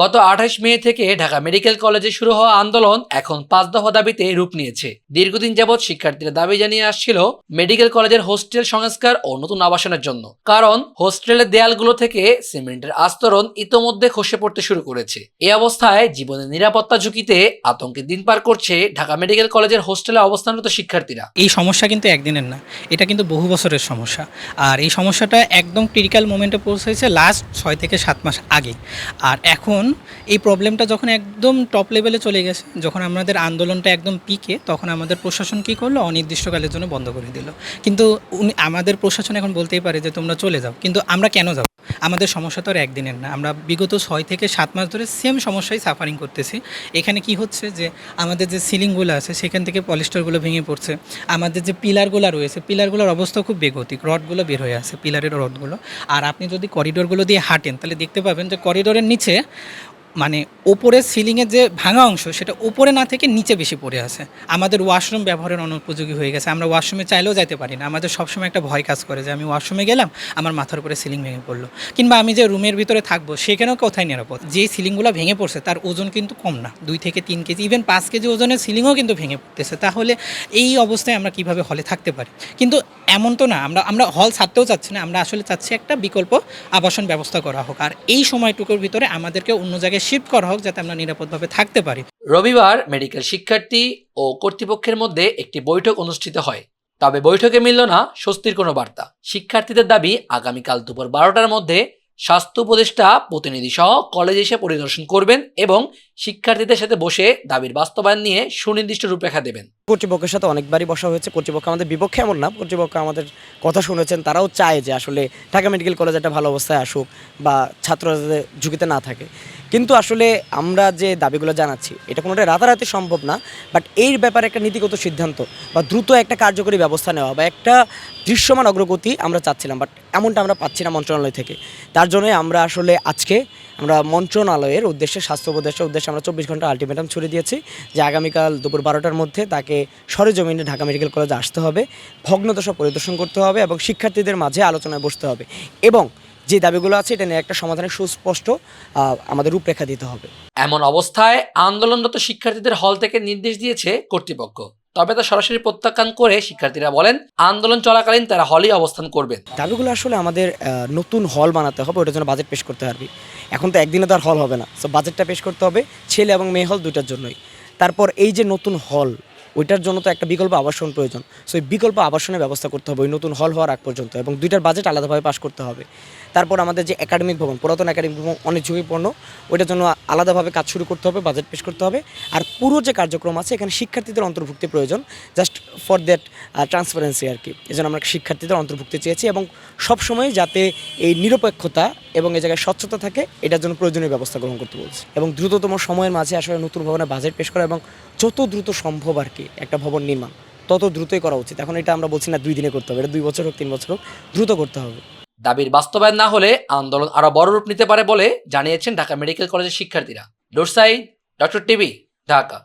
গত আঠাশ মে থেকে ঢাকা মেডিকেল কলেজে শুরু হওয়া আন্দোলন এখন পাঁচ দফা দাবিতে রূপ নিয়েছে। দীর্ঘদিন যাবৎ শিক্ষার্থীরা দাবি জানিয়ে আসছিল মেডিকেল কলেজের হোস্টেল সংস্কার ও নতুন আবাসনের জন্য। কারণ হোস্টেলের দেয়ালগুলো থেকে সিমেন্টের আস্তরণ ইতোমধ্যে খসে পড়তে শুরু করেছে। এ অবস্থায় জীবনের নিরাপত্তা ঝুঁকিতে আতঙ্কে দিন পার করছে ঢাকা মেডিকেল কলেজের হোস্টেলে অবস্থানরত শিক্ষার্থীরা। এই সমস্যা কিন্তু একদিনের না, এটা কিন্তু বহু বছরের সমস্যা। আর এই সমস্যাটা একদম ক্রিটিক্যাল মোমেন্টে পৌঁছেছে লাস্ট ছয় থেকে সাত মাস আগে। আর এখন এই প্রবলেমটা যখন একদম টপ লেভেলে চলে গেছে, যখন আমাদের আন্দোলনটা একদম পিকে তখন আমাদের প্রশাসন কী করল? অনির্দিষ্টকালের জন্য বন্ধ করে দিল। কিন্তু আমাদের প্রশাসন এখন বলতেই পারে যে তোমরা চলে যাও, কিন্তু আমরা কেন যাব? আমাদের সমস্যা তো আর একদিনের না। আমরা বিগত ছয় থেকে সাত মাস ধরে সেম সমস্যায় সাফারিং করতেছি। এখানে কি হচ্ছে যে, আমাদের যে সিলিংগুলো আছে, সেখান থেকে পলিস্টারগুলো ভেঙে পড়ছে। আমাদের যে পিলারগুলো রয়েছে পিলারগুলোর অবস্থা খুব বেগতিক। রডগুলো বের হয়ে আছে পিলারের রডগুলো আর আপনি যদি করিডোরগুলো দিয়ে হাঁটেন, তাহলে দেখতে পাবেন যে করিডোরের নিচে মানে ওপরের সিলিংয়ের যে ভাঙা অংশ, সেটা উপরে না থেকে নিচে বেশি পড়ে আছে। আমাদের ওয়াশরুম ব্যবহারের অনুপযোগী হয়ে গেছে। আমরা ওয়াশরুমে চাইলেও যাইতে পারি না। আমাদের সবসময় একটা ভয় কাজ করে যে, আমি ওয়াশরুমে গেলাম, আমার মাথার উপরে সিলিং ভেঙে পড়ল। কিংবা আমি যে রুমের ভিতরে থাকব, সেখানেও কোথায় নিরাপদ? যে সিলিংগুলো ভেঙে পড়ছে, তার ওজন কিন্তু কম না। দুই থেকে তিন কেজি ইভেন পাঁচ কেজি ওজনের সিলিংও কিন্তু ভেঙে পড়তেছে। তাহলে এই অবস্থায় আমরা কীভাবে হলে থাকতে পারি? কিন্তু এমন তো না। আমরা আমরা হল ছাড়তেও চাচ্ছি না। আমরা আসলে চাচ্ছি একটা বিকল্প আবাসন ব্যবস্থা করা হোক। আর এই সময়টুকুর ভিতরে আমাদেরকে অন্য জায়গায় শিফট করা হোক, যাতে আমরা নিরাপদভাবে থাকতে পারি। রবিবার মেডিকেল শিক্ষার্থী ও কর্তৃপক্ষের মধ্যে একটি বৈঠক অনুষ্ঠিত হয়। তবে বৈঠকে মিলল না স্বস্তির কোনো বার্তা। শিক্ষার্থীদের দাবি, আগামীকাল দুপুর বারোটার মধ্যে স্বাস্থ্য উপদেষ্টা, প্রতিনিধি সহ কলেজে এসে পরিদর্শন করবেন এবং শিক্ষার্থীদের সাথে বসে দাবির বাস্তবায়ন নিয়ে সুনির্দিষ্ট রূপরেখা দেবেন। কর্তৃপক্ষের সাথে অনেকবারই বসা হয়েছে। কর্তৃপক্ষ আমাদের বিপক্ষে এমন না। কর্তৃপক্ষ আমাদের কথা শুনেছেন। তারাও চায় যে আসলে ঢাকা মেডিকেল কলেজ একটা ভালো অবস্থায় আসুক বা ছাত্ররা যাতে ঝুঁকিতে না থাকে। কিন্তু আসলে আমরা যে দাবিগুলো জানাচ্ছি, এটা কোনোটা রাতারাতি সম্ভব না। বাট এই ব্যাপারে একটা নীতিগত সিদ্ধান্ত বা দ্রুত একটা কার্যকরী ব্যবস্থা নেওয়া বা একটা দৃশ্যমান অগ্রগতি আমরা চাচ্ছিলাম। বাট এমনটা আমরা পাচ্ছি না মন্ত্রণালয় থেকে। তার জন্যই আমরা আসলে আজকে আমরা মন্ত্রণালয়ের উদ্দেশ্যে, স্বাস্থ্য উপদেষ্টার উদ্দেশ্যে আমরা চব্বিশ ঘণ্টা আলটিমেটাম ছুড়ে দিয়েছি, যে আগামীকাল দুপুর বারোটার মধ্যে তাকে সরেজমিনে ঢাকা মেডিকেল কলেজে আসতে হবে, ভগ্নদশা পরিদর্শন করতে হবে এবং শিক্ষার্থীদের মাঝে আলোচনায় বসতে হবে এবং যে দাবিগুলো আছে এটা নিয়ে একটা সমাধানের সুস্পষ্ট আমাদের রূপরেখা দিতে হবে। এমন অবস্থায় আন্দোলনরত শিক্ষার্থীদের হল থেকে নির্দেশ দিয়েছে কর্তৃপক্ষ। তবে তা সরাসরি প্রত্যাখ্যান করে শিক্ষার্থীরা বলেন, আন্দোলন চলাকালীন তারা হলেই অবস্থান করবেন। দাবিগুলো আসলে আমাদের নতুন হল বানাতে হবে, ওটার জন্য বাজেট পেশ করতে পারবি এখন তো একদিনে তো আর হল হবে না। সো বাজেটটা পেশ করতে হবে, ছেলে এবং মেয়ে হল দুইটার জন্যই। তারপর এই যে নতুন হল ওইটার জন্য তো একটা বিকল্প আবাসন প্রয়োজন। সো এই বিকল্প আবাসনের ব্যবস্থা করতে হবে ওই নতুন হল হওয়ার আগ পর্যন্ত এবং দুইটার বাজেট আলাদাভাবে পাশ করতে হবে। তারপর আমাদের যে একাডেমিক ভবন, পুরাতন একাডেমিক ভবন অনেক ঝুঁকিপূর্ণ, ওইটার জন্য আলাদাভাবে কাজ শুরু করতে হবে বাজেট পেশ করতে হবে। আর পুরো যে কার্যক্রম আছে, এখানে শিক্ষার্থীদের অন্তর্ভুক্তি প্রয়োজন জাস্ট ফর দ্যাট ট্রান্সপারেন্সি আর কি। এই জন্য আমরা শিক্ষার্থীদের অন্তর্ভুক্তি চেয়েছি এবং সবসময় যাতে এই নিরপেক্ষতা এবং এই জায়গায় স্বচ্ছতা থাকে, এটার জন্য প্রয়োজনীয় ব্যবস্থা গ্রহণ করতে বলছি। এবং দ্রুততম সময়ের মাঝে আসলে নতুন ভবনে বাজেট পেশ করা এবং যত দ্রুত সম্ভব আর কি একটা ভবন নির্মাণ, তত দ্রুতই করা উচিত। এখন এটা আমরা বলছি না দুই দিনে করতে হবে, এটা দুই বছর হোক, তিন বছর হোক, দ্রুত করতে হবে। দাবির বাস্তবায়ন না হলে আন্দোলন আরও বড় রূপ নিতে পারে বলে জানিয়েছেন ঢাকা মেডিকেল কলেজের শিক্ষার্থীরা। ডোরসাই ডক্টর টিভি, ঢাকা।